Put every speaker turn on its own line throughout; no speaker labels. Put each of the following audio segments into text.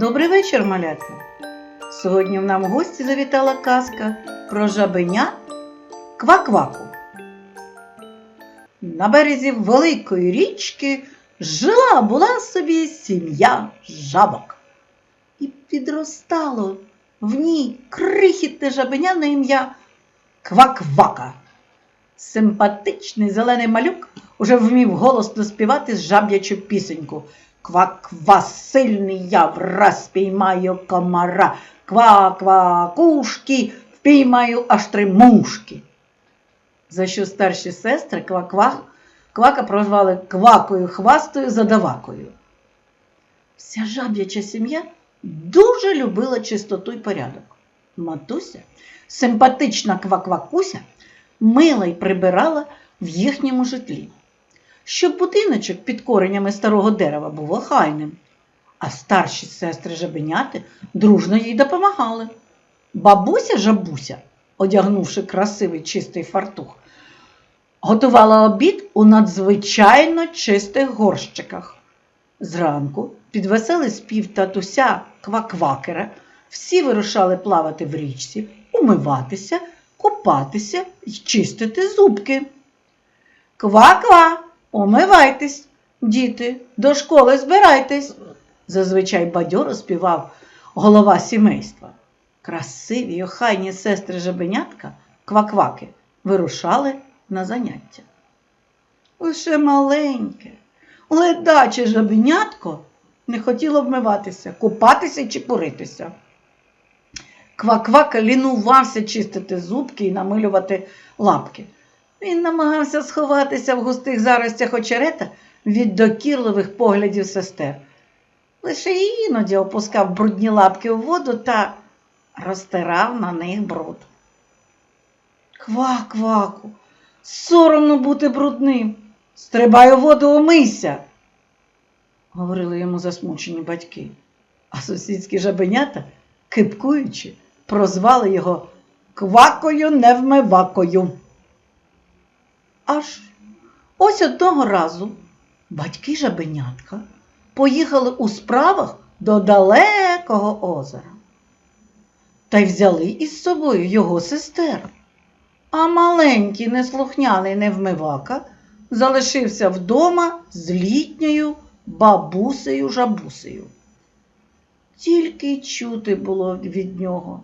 Добрий вечір, малятка. Сьогодні в нам в гості завітала казка про жабеня Квакваку. На березі великої річки жила була собі сім'я жабок. І підростало в ній крихітне жабеня на ім'я Кваквака. Симпатичний зелений малюк уже вмів голосно співати жаб'ячу пісеньку. Ква-ква, сильний я враз спіймаю комара, ква-ква, кушки, впіймаю аж три мушки. За що старші сестри ква-ква, квака прозвали квакою хвастою задавакою. Вся жаб'яча сім'я дуже любила чистоту й порядок. Матуся, симпатична кваквакуся, мила й прибирала в їхньому житлі щоб будиночок під коренями старого дерева був охайним. А старші сестри жабеняти дружно їй допомагали. Бабуся жабуся, одягнувши красивий чистий фартух, готувала обід у надзвичайно чистих горщиках. Зранку, під веселий спів татуся кваквакера, всі вирушали плавати в річці, умиватися, купатися і чистити зубки. Ква-ква! Умивайтесь, діти, до школи збирайтесь, зазвичай бадьоро співав голова сімейства. Красиві й охайні сестри жабенятка, квакваки, вирушали на заняття. Лише маленьке, ледаче жабенятко не хотіло вмиватися, купатися чи куритися. Кваквака лінувався чистити зубки і намилювати лапки. Він намагався сховатися в густих заростях очерета від докірливих поглядів сестер. Лише іноді опускав брудні лапки у воду та розтирав на них бруд. Ква, кваку, соромно бути брудним. Стрибай у воду, умийся, говорили йому засмучені батьки, а сусідські жабенята, кипкуючи, прозвали його квакою невмивакою. Аж ось одного разу батьки жабенятка поїхали у справах до далекого озера та й взяли із собою його сестер. А маленький неслухняний невмивака залишився вдома з літньою бабусею жабусею. Тільки чути було від нього.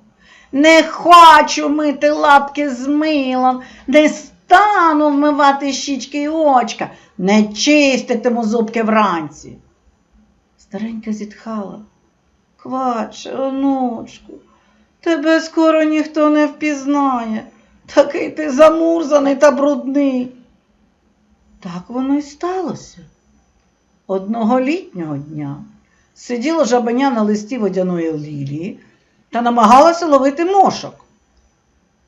Не хочу мити лапки з милом, не стану вмивати щічки й очка, не чиститиму зубки вранці. Старенька зітхала. Кваче, онучку, тебе скоро ніхто не впізнає. Такий ти замурзаний та брудний. Так воно й сталося. Одного літнього дня сиділа жабеня на листі водяної лілії та намагалася ловити мошок.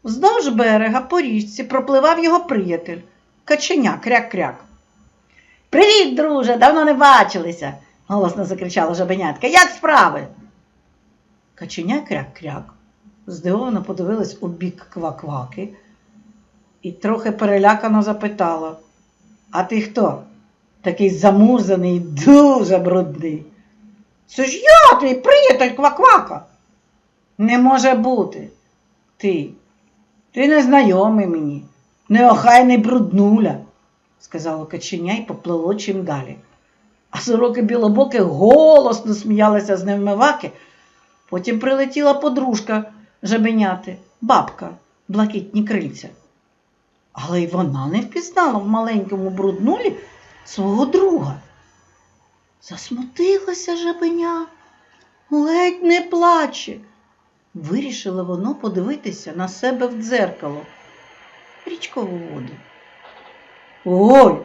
Вздовж берега по річці пропливав його приятель, каченя кряк-кряк. Привіт, друже, давно не бачилися, голосно закричала жабенятка. Як справи? Каченя кряк-кряк здивовано подивилась у бік квакваки і трохи перелякано запитала А ти хто? Такий замурзаний і дуже брудний. Це ж я твій приятель кваквака. Не може бути. Ти. Ти не знайомий мені, неохайний бруднуля, сказало каченя і поплило чим далі. А сороки білобоки голосно сміялися з невмиваки. Потім прилетіла подружка жабеняти, бабка, блакитні крильця. Але й вона не впізнала в маленькому бруднулі свого друга. Засмутилася жабеня, ледь не плаче. Вирішило воно подивитися на себе в дзеркало. Річкову воду. Ой,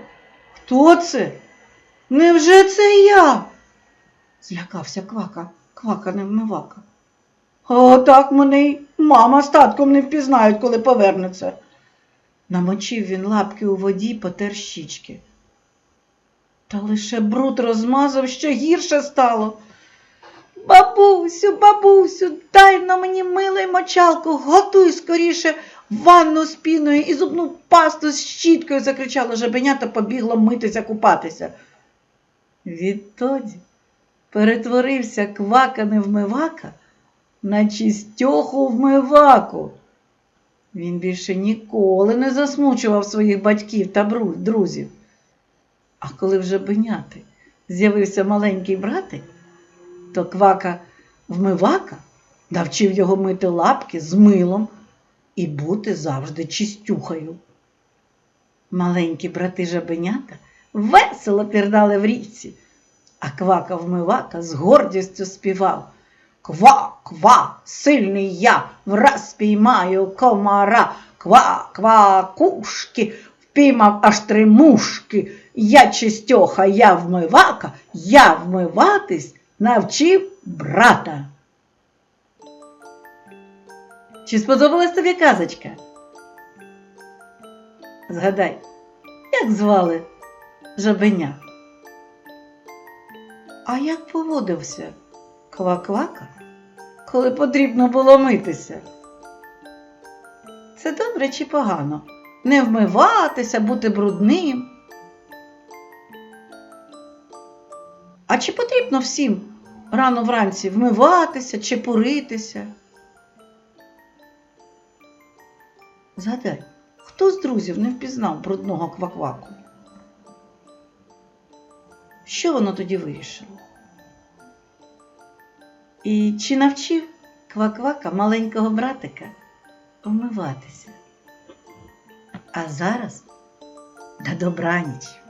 хто це? Невже це я? злякався квака, квака невмивака. О, так мене й мама з татком не впізнають, коли повернуться. Намочив він лапки у воді потер щічки. Та лише бруд розмазав, що гірше стало. Бабусю, бабусю, дай на мені мило й мочалку, готуй скоріше ванну з піною і зубну пасту з щіткою, закричала жабеня та побігла митися купатися. Відтоді перетворився квака невмивака на чистьоху вмиваку. Він більше ніколи не засмучував своїх батьків та друзів. А коли в жабеняти з'явився маленький братик, то квака вмивака навчив його мити лапки з милом і бути завжди чистюхою. Маленькі брати жабенята весело пірдали в річці, а квака вмивака з гордістю співав. Ква, ква, сильний я, враз спіймаю комара, ква, ква, кушки, впіймав аж три мушки. Я чистьоха, я вмивака, я вмиватись навчив брата. Чи сподобалась тобі казочка? Згадай, як звали жабеня? А як поводився кваквака, коли потрібно було митися? Це добре чи погано? Не вмиватися, бути брудним. А чи потрібно всім рано вранці вмиватися чи поритися? Згадай, хто з друзів не впізнав брудного квакваку? Що воно тоді вирішило? І чи навчив кваквака маленького братика вмиватися? А зараз на добраніч.